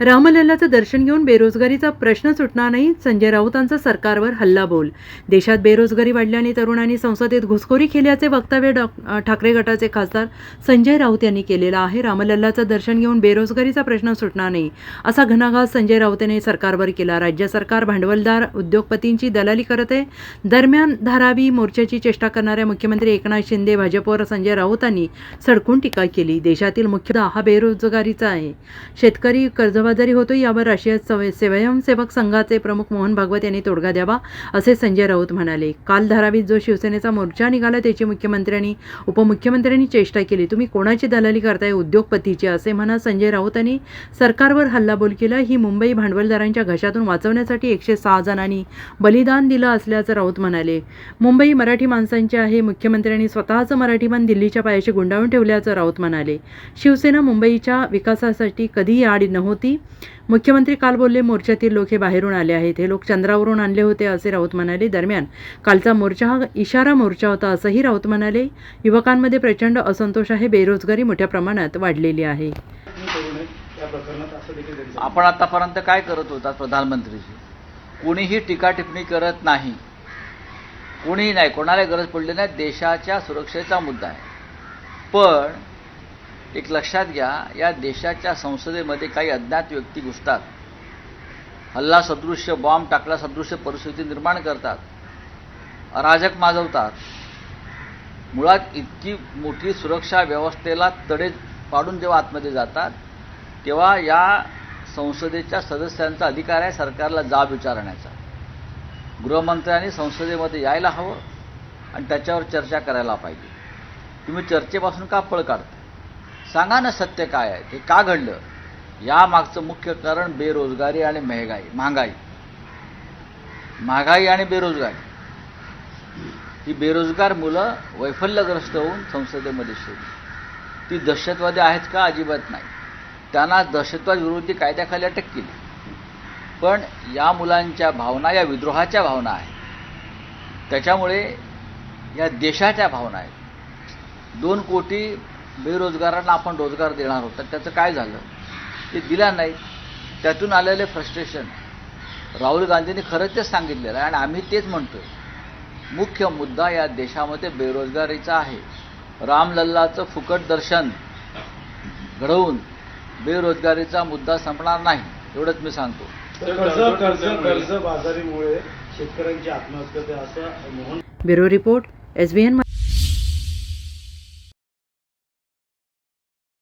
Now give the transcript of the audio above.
रामलल्लाचं दर्शन घेऊन बेरोजगारीचा प्रश्न सुटणार नाही संजय राऊतांचा सरकारवर हल्ला बोल देशात बेरोजगारी वाढल्याने तरुणांनी संसदेत घुसखोरी केल्याचे वक्तव्य डॉ ठाकरे गटाचे खासदार संजय राऊत यांनी केलेलं आहे. रामलल्लाचं दर्शन घेऊन बेरोजगारीचा प्रश्न सुटणार नाही असा घणाघात संजय राऊत यांनी सरकारवर केला. राज्य सरकार भांडवलदार उद्योगपतींची दलाली करत आहे. दरम्यान धारावी मोर्चाची चेष्टा करणाऱ्या मुख्यमंत्री एकनाथ शिंदे भाजपवर संजय राऊतांनी सडकून टीका केली. देशातील मुख्य हा बेरोजगारीचा आहे. शेतकरी कर्जबाजारी होतो यावर राष्ट्रीय सवय- स्वयंसेवक संघाचे प्रमुख मोहन भागवत यांनी तोडगा द्यावा असे संजय राऊत म्हणाले. काल धारावीत जो शिवसेनेचा मोर्चा निघाला त्याची मुख्यमंत्र्यांनी उपमुख्यमंत्र्यांनी चेष्टा केली. तुम्ही कोणाची दलाली करताय उद्योगपतीची असे म्हणा संजय राऊतांनी सरकारवर हल्लाबोल केला. ही मुंबई भांडवलदारांच्या घशातून वाचवण्यासाठी एकशे सहा जणांनी बलिदान दिलं असल्याचं राऊत म्हणाले. मुंबई मराठी माणसांची आहे मुख्यमंत्र्यांनी स्वतःचं मराठी मन दिल्लीच्या पायाशी गुंडाळून ठेवल्याचं राऊत म्हणाले. शिवसेना मुंबईच्या विकासासाठी कधीही आड नव्हती मुख्यमंत्री काल बोलले मोर्चातील लोक हे बाहेरून आले आहेत. हे लोक चंद्रावरून आणले होते असे राऊत म्हणाले. दरम्यान कालचा मोर्चा हा इशारा मोर्चा होता असंही राऊत म्हणाले. युवकांमध्ये प्रचंड असंतोष आहे. बेरोजगारी मोठ्या प्रमाणात वाढलेली आहे. आपण आतापर्यंत काय करत होता प्रधानमंत्रीजी कोणीही टीका टिप्पणी करत नाही. कोणीही नाही. कोणाला गरज पडली नाही. देशाच्या सुरक्षेचा मुद्दा आहे. पण एक लक्षात घ्या या देशाच्या संसदेमध्ये काही अज्ञात व्यक्ती घुसतात. हल्ला सदृश्य बॉम्ब टाकला सदृश्य परिस्थिती निर्माण करतात. अराजक माजवतात. मुळात इतकी मोठी सुरक्षा व्यवस्थेला तडे पाडून जेव्हा आतमध्ये जातात तेव्हा या संसदेच्या सदस्यांचा अधिकार आहे सरकारला जाब विचारण्याचा. गृहमंत्र्यांनी संसदेमध्ये यायला हवं आणि त्याच्यावर चर्चा करायला पाहिजे. तुम्ही चर्चेपासून का पळ काढता? सांगा ना सत्य काय आहे? ते का घडलं? यामागचं मुख्य कारण बेरोजगारी आणि महागाई. महागाई. महागाई आणि बेरोजगारी. ही बेरोजगार मुलं वैफल्यग्रस्त होऊन संसदेमध्ये शिरली. ती दहशतवादी आहेत का? अजिबात नाही. त्यांना दहशतवाद विरोधी कायद्याखाली अटक केली. पण या मुलांच्या भावना या विद्रोहाच्या भावना आहेत. त्याच्यामुळे या देशाच्या भावना आहेत. दोन कोटी बेरोजगारांना आपण रोजगार देणार होता त्याचं काय झालं? ते दिला नाही. त्यातून आलेले फ्रस्ट्रेशन राहुल गांधींनी खरंच तेच सांगितलेलं आहे आणि आम्ही तेच म्हणतोय. मुख्य मुद्दा या देशामध्ये बेरोजगारीचा आहे. रामलल्लाचं फुकट दर्शन घडवून बेरोजगारीचा मुद्दा संपणार नाही एवढंच मी सांगतो. कर्ज कर्ज कर्ज बाजारीमुळे शेतकऱ्यांची आत्महत्या होते असं Mohan bureau report S B N